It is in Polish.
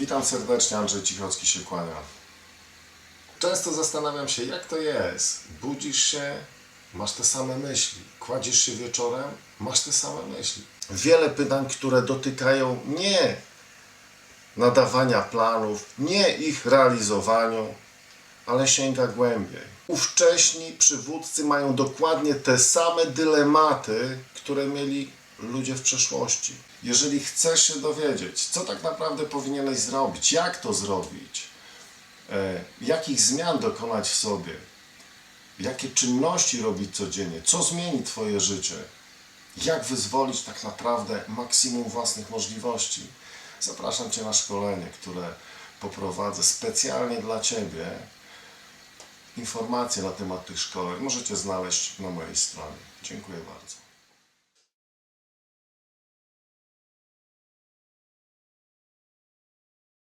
Witam serdecznie, Andrzej Cichocki się kłania. Często zastanawiam się, jak to jest. Budzisz się, masz te same myśli. Kładziesz się wieczorem, masz te same myśli. Wiele pytań, które dotykają nie nadawania planów, nie ich realizowaniu, ale sięga głębiej. Ówcześni przywódcy mają dokładnie te same dylematy, które mieli ludzie w przeszłości. Jeżeli chcesz się dowiedzieć, co tak naprawdę powinieneś zrobić, jak to zrobić, e, jakich zmian dokonać w sobie, jakie czynności robić codziennie, co zmieni Twoje życie, jak wyzwolić tak naprawdę maksimum własnych możliwości, zapraszam Cię na szkolenie, które poprowadzę specjalnie dla Ciebie. Informacje na temat tych szkoleń możecie znaleźć na mojej stronie. Dziękuję bardzo.